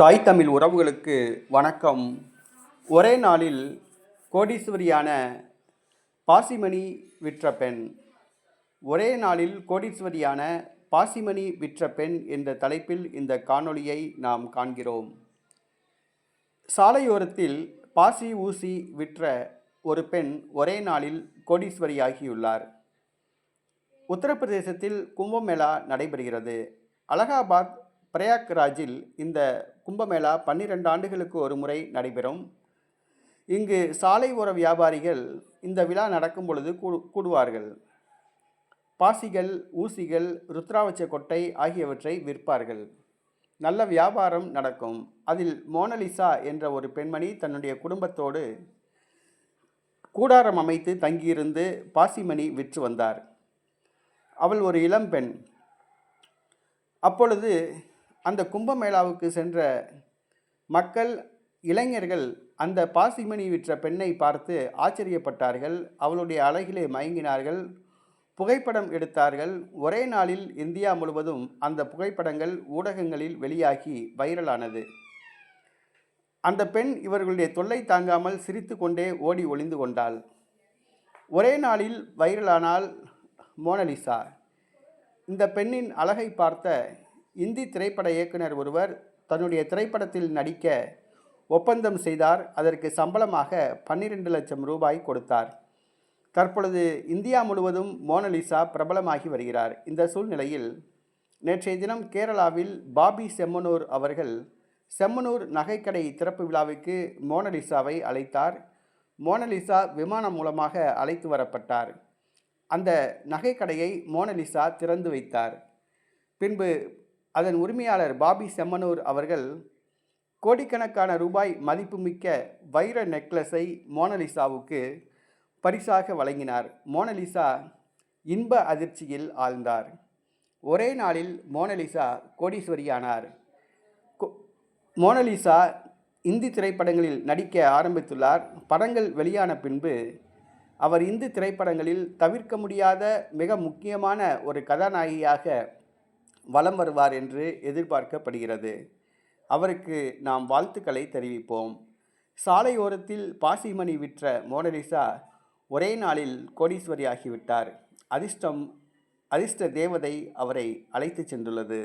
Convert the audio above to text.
தாய் தமிழ் உறவுகளுக்கு வணக்கம். ஒரே நாளில் கோடீஸ்வரியான பாசிமணி விற்ற பெண். ஒரே நாளில் கோடீஸ்வரியான பாசிமணி விற்ற பெண் என்ற தலைப்பில் இந்த காணொளியை நாம் காண்கிறோம். சாலையோரத்தில் பாசி ஊசி விற்ற ஒரு பெண் ஒரே நாளில் கோடீஸ்வரியாகியுள்ளார். உத்தரப்பிரதேசத்தில் கும்பமேளா நடைபெறுகிறது. அலகாபாத் பிரயாக்ராஜில் இந்த கும்பமேளா பன்னிரண்டு ஆண்டுகளுக்கு ஒரு முறை நடைபெறும். இங்கு சாலை ஓர வியாபாரிகள் இந்த விழா நடக்கும் பொழுது கூடு கூடுவார்கள். பாசிகள் ஊசிகள் ருத்ராவச்ச கொட்டை ஆகியவற்றை விற்பார்கள். நல்ல வியாபாரம் நடக்கும். அதில் மோனலிசா என்ற ஒரு பெண்மணி தன்னுடைய குடும்பத்தோடு கூடாரம் அமைத்து தங்கியிருந்து பாசிமணி விற்று வந்தார். அவள் ஒரு இளம்பெண் அப்பொழுது அந்த கும்பமேளாவுக்கு சென்ற மக்கள் இளைஞர்கள் அந்த பாசிமணி விற்ற பெண்ணை பார்த்து ஆச்சரியப்பட்டார்கள். அவளுடைய அழகிலே மயங்கினார்கள். புகைப்படம் எடுத்தார்கள். ஒரே நாளில் இந்தியா முழுவதும் அந்த புகைப்படங்கள் ஊடகங்களில் வெளியாகி வைரலானது. அந்த பெண் இவர்களுடைய தொல்லை தாங்காமல் சிரித்து கொண்டே ஓடி ஒளிந்து கொண்டாள். ஒரே நாளில் வைரலானால் மோனலிசா. இந்த பெண்ணின் அழகை பார்த்த இந்தி திரைப்பட இயக்குனர் ஒருவர் தன்னுடைய திரைப்படத்தில் நடிக்க ஒப்பந்தம் செய்தார். அதற்கு சம்பளமாக பன்னிரெண்டு லட்சம் ரூபாய் கொடுத்தார். தற்பொழுது இந்தியா முழுவதும் மோனலிசா பிரபலமாகி வருகிறார். இந்த சூழ்நிலையில் நேற்றைய தினம் கேரளாவில் பாபி செம்மனூர் அவர்கள் செம்மனூர் நகைக்கடை திறப்பு விழாவுக்கு மோனலிசாவை அழைத்தார். மோனலிசா விமானம் மூலமாக அழைத்து வரப்பட்டார். அந்த நகைக்கடையை மோனலிசா திறந்து வைத்தார். பின்பு அதன் உரிமையாளர் பாபி செம்மனூர் அவர்கள் கோடிக்கணக்கான ரூபாய் மதிப்புமிக்க வைர நெக்லஸை மோனலிசாவுக்கு பரிசாக வழங்கினார். மோனலிசா இன்ப அதிர்ச்சியில் ஆழ்ந்தார். ஒரே நாளில் மோனலிசா கோடீஸ்வரியானார். கோ- மோனலிசா இந்தி திரைப்படங்களில் நடிக்க ஆரம்பித்துள்ளார். படங்கள் வெளியான பின்பு அவர் இந்தி திரைப்படங்களில் தவிர்க்க முடியாத மிக முக்கியமான ஒரு கதாநாயகியாக வலம் வருவார் என்று எதிர்பார்க்கப்படுகிறது. அவருக்கு நாம் வாழ்த்துக்களை தெரிவிப்போம். சாலையோரத்தில் பாசிமணி விற்ற மோனலிசா ஒரே நாளில் கோடீஸ்வரி ஆகிவிட்டார் அதிர்ஷ்டம் அதிர்ஷ்ட தேவதை அவரை அழைத்துச் சென்றுள்ளது.